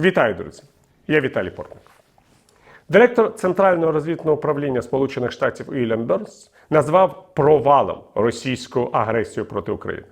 Вітаю, друзі! Я Віталій Портник. Директор Центрального розвідного управління Сполучених Штатів Іллян Бернс назвав провалом російську агресію проти України.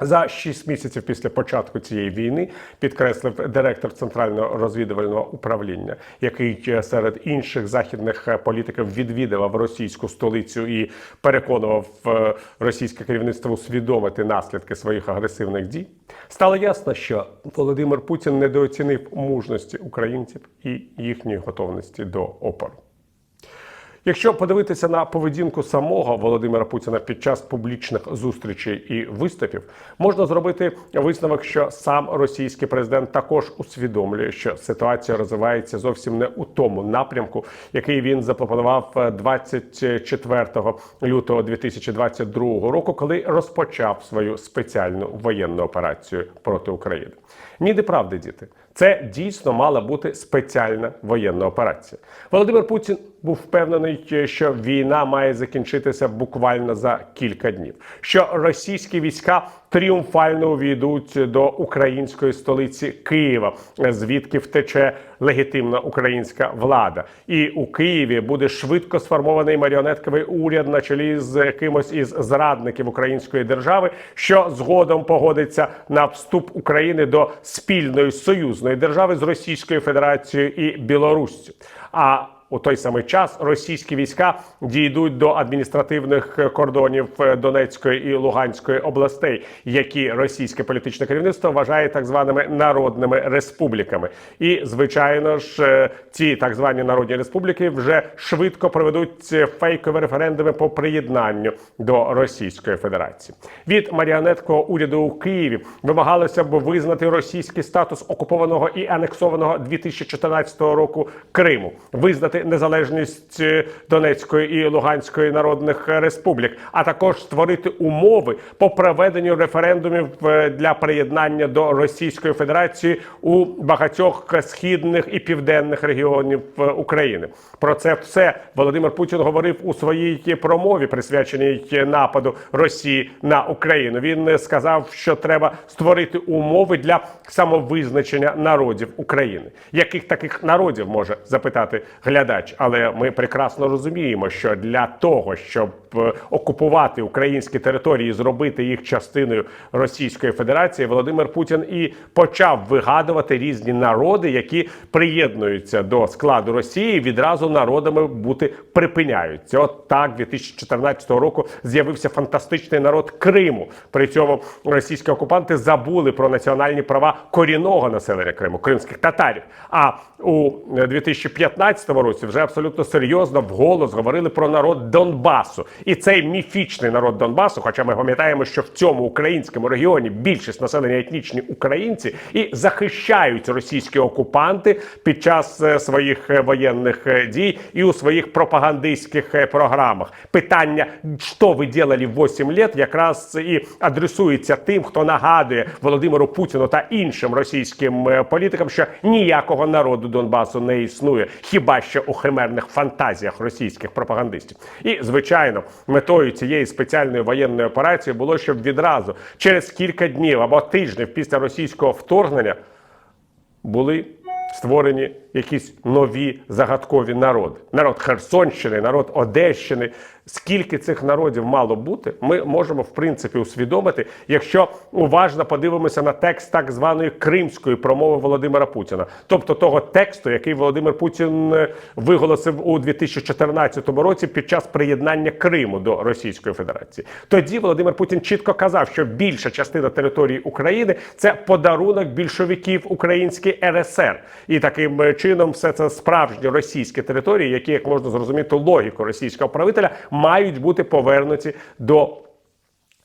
За шість місяців після початку цієї війни підкреслив директор центрального розвідувального управління, який е, серед інших західних е, політиків відвідував російську столицю і переконував е, російське керівництво усвідомити наслідки своїх агресивних дій. Стало ясно, що Володимир Путін недооцінив мужності українців і їхньої готовності до опору. Якщо подивитися на поведінку самого Володимира Путіна під час публічних зустрічей і виступів, можна зробити висновок, що сам російський президент також усвідомлює, що ситуація розвивається зовсім не у тому напрямку, який він запропонував е, 24 лютого 2022 року, коли розпочав свою спеціальну воєнну операцію проти України. Ніде правди, діти. Це дійсно мала бути спеціальна воєнна операція. Володимир Путін був впевнений, що війна має закінчитися буквально за кілька днів. Що російські війська тріумфально увійдуть до української столиці Києва, звідки втече легітимна українська влада, і у Києві буде швидко сформований маріонетковий уряд на чолі з кимось із зрадників української держави, що згодом погодиться на вступ України до спільної союзної держави з Російською Федерацією і Білоруссю. А у той самий час російські війська дійдуть до адміністративних кордонів Донецької і Луганської областей, які російське політичне керівництво вважає так званими народними республіками. І звичайно ж, е, ці так звані народні республіки вже швидко проведуть фейкові референдуми по приєднанню до Російської Федерації. Від маріонеткового уряду у Києві вимагалося б визнати російський статус окупованого і анексованого 2014 року Криму, визнати незалежність Донецької і Луганської народних республік, а також створити умови по проведенню референдумів е, для приєднання до Російської Федерації у багатьох східних і південних регіонів е, України. Про це все Володимир Путін говорив у своїй промові, присвяченій нападу Росії на Україну. Він сказав, що треба створити умови для самовизначення народів України. Яких таких народів може запитати глядач? Але ми прекрасно розуміємо, що для того, щоб окупувати українські території, зробити їх частиною Російської Федерації, Володимир Путін і почав вигадувати різні народи, які приєднуються до складу Росії, відразу народами бути припиняються. От так 2014 року з'явився фантастичний народ Криму. При цьому російські окупанти забули про національні права корінного населення Криму, кримських татарів. А у 2015 році вже абсолютно серйозно вголос говорили про народ Донбасу. І цей міфічний народ Донбасу, хоча ми пам'ятаємо, що в цьому українському регіоні більшість населення етнічні українці і захищають російські окупанти під час е, своїх е, воєнних е, дій і у своїх пропагандистських програмах. Питання, що ви делали 8 лет, якраз і адресується тим, хто нагадує Володимиру Путіну та іншим російським політикам, що ніякого народу Донбасу не існує, хіба що у химерних фантазіях російських пропагандистів. І звичайно, метою цієї спеціальної воєнної операції було, щоб відразу через кілька днів або тижнів після російського вторгнення були створені якісь нові загадкові народи. Народ Херсонщини, народ Одещини. Скільки цих народів мало бути, ми можемо в принципі усвідомити, якщо уважно подивимося на текст так званої кримської промови Володимира Путіна, тобто того тексту, який Володимир Путін е, виголосив у 2014 році під час приєднання Криму до Російської Федерації. Тоді Володимир Путін чітко казав, що більша частина території України це подарунок більшовиків українській РСР, і таким е, чином все це справжні російські території, які, як можна зрозуміти, логіку російського правителя, мають бути повернуті до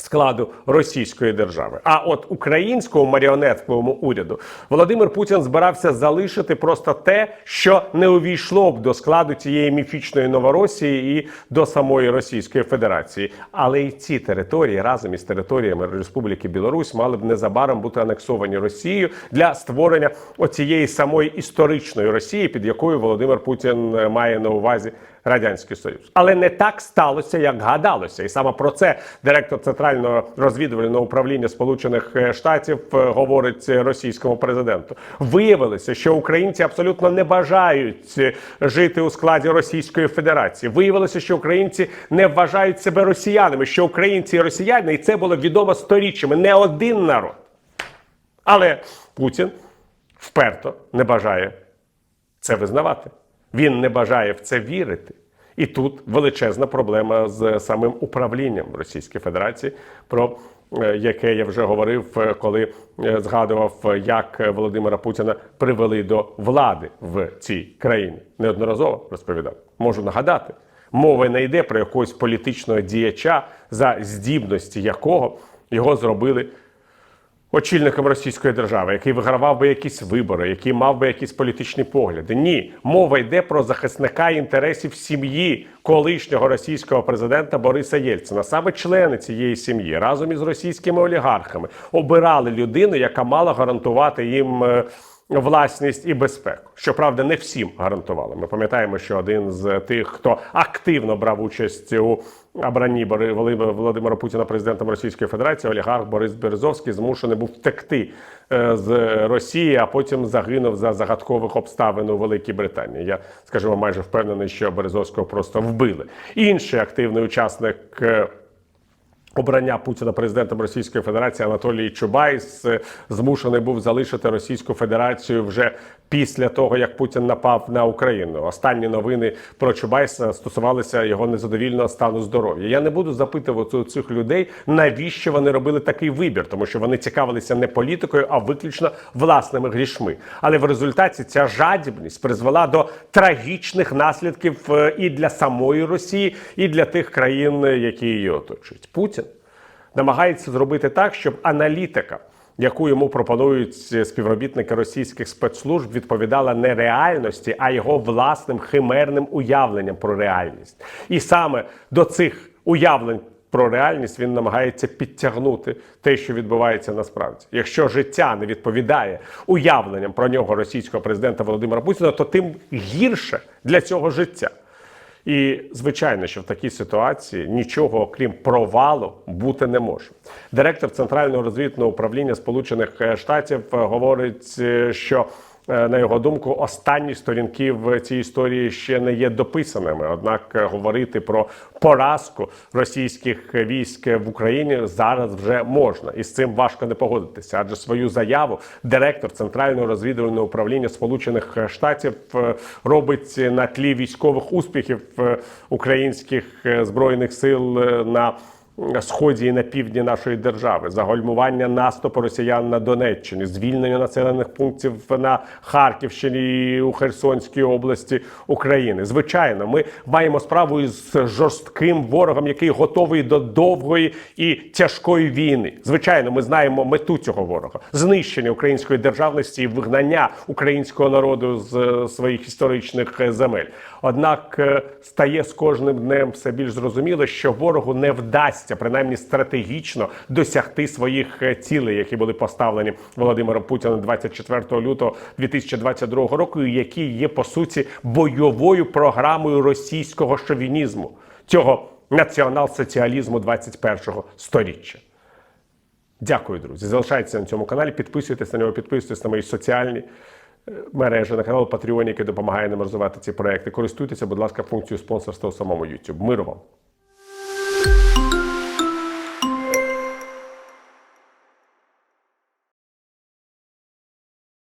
складу Російської держави. А от українському маріонетковому уряду Володимир Путін збирався залишити просто те, що не увійшло б до складу цієї міфічної Новоросії і до самої Російської Федерації. Але і ці території разом із територіями Республіки Білорусь мали б незабаром бути анексовані Росією для створення оцієї самої історичної Росії, під якою Володимир Путін е, має на увазі радянський союз. Але не так сталося, як гадалося, і саме про це директор центрального розвідувального управління Сполучених е, Штатів е, говорить російському президенту. Виявилося, що українці абсолютно не бажають е, жити у складі Російської Федерації. Виявилося, що українці не вважають себе росіянами, що українці і росіяни, і це було відомо сторіччями, не один народ. Але Путін вперто не бажає це визнавати. Він не бажає в це вірити. І тут величезна проблема з самим управлінням Російської Федерації, про е, яке я вже говорив, е, коли е, згадував, як Володимира Путіна привели до влади в цій країні. Неодноразово розповідав. Можу нагадати, мова не йде про якогось політичного діяча, за здібності якого його зробили очільником Російської держави, який вигравав би якісь вибори, який мав би якісь політичні погляди. Ні, мова йде про захисника інтересів сім'ї колишнього російського президента Бориса Єльцина. Саме члени цієї сім'ї разом із російськими олігархами обирали людину, яка мала гарантувати їм. Е, Власність і безпеку, щоправда, не всім гарантували. Ми пам'ятаємо, що один з тих, хто активно брав участь у обранні Володимира Путіна президентом Російської Федерації, олігарх Борис Березовський змушений був втекти е, з Росії, а потім загинув за загадкових обставин у Великій Британії. Я скажімо, майже впевнений, що Березовського просто вбили. Інший активний учасник. Обрання Путіна президентом Російської Федерації Анатолій Чубайс е, змушений був залишити Російську Федерацію вже після того, як Путін напав на Україну. Останні новини про Чубайса стосувалися його незадовільного стану здоров'я. Я не буду запитувати у цих людей, навіщо вони робили такий вибір, тому що вони цікавилися не політикою, а виключно власними грішми. Але в результаті ця жадібність призвела до трагічних наслідків е, і для самої Росії, і для тих країн, е, які її оточують. Путін намагається зробити так, щоб аналітика, яку йому пропонують співробітники російських спецслужб, відповідала не реальності, а його власним химерним уявленням про реальність. І саме до цих уявлень. Про реальність він намагається підтягнути те, що відбувається насправді. Якщо життя не відповідає уявленням про нього російського президента Володимира Путіна, то тим гірше для цього життя. І звичайно, що в такій ситуації нічого окрім провалу бути не може. Директор центрального розвідного управління Сполучених е, Штатів е, говорить, е, що на його думку останні сторінки в цій історії ще не є дописаними. Однак е, говорити про поразку російських військ в Україні зараз вже можна, і з цим важко не погодитися. Адже свою заяву директор центрального розвідувального управління Сполучених Штатів е, робить на тлі військових успіхів е, українських е, збройних сил е, на сході і на півдні нашої держави, загальмування наступу росіян на Донеччині, звільнення населених пунктів на Харківщині і у Херсонській області України. Звичайно, ми маємо справу із жорстким ворогом, який готовий до довгої і тяжкої війни. Звичайно, ми знаємо мету цього ворога знищення української державності і вигнання українського народу з е, своїх історичних е, земель. Однак е, стає з кожним днем все більш зрозуміло, що ворогу не вдасться принаймні стратегічно досягти своїх е, цілей, які були поставлені Володимиром Путіним 24 лютого 2022 року, які є по суті бойовою програмою російського шовінізму цього націонал-соціалізму 21-го сторіччя. Дякую, друзі. Залишайтеся на цьому каналі, підписуйтесь на нього, підписуйтесь на мої соціальні е, мережі, на канал Patreon, який допомагає нам розвивати ці проекти. Користуйтеся, будь ласка, функцією спонсорства у самому YouTube. Миру вам!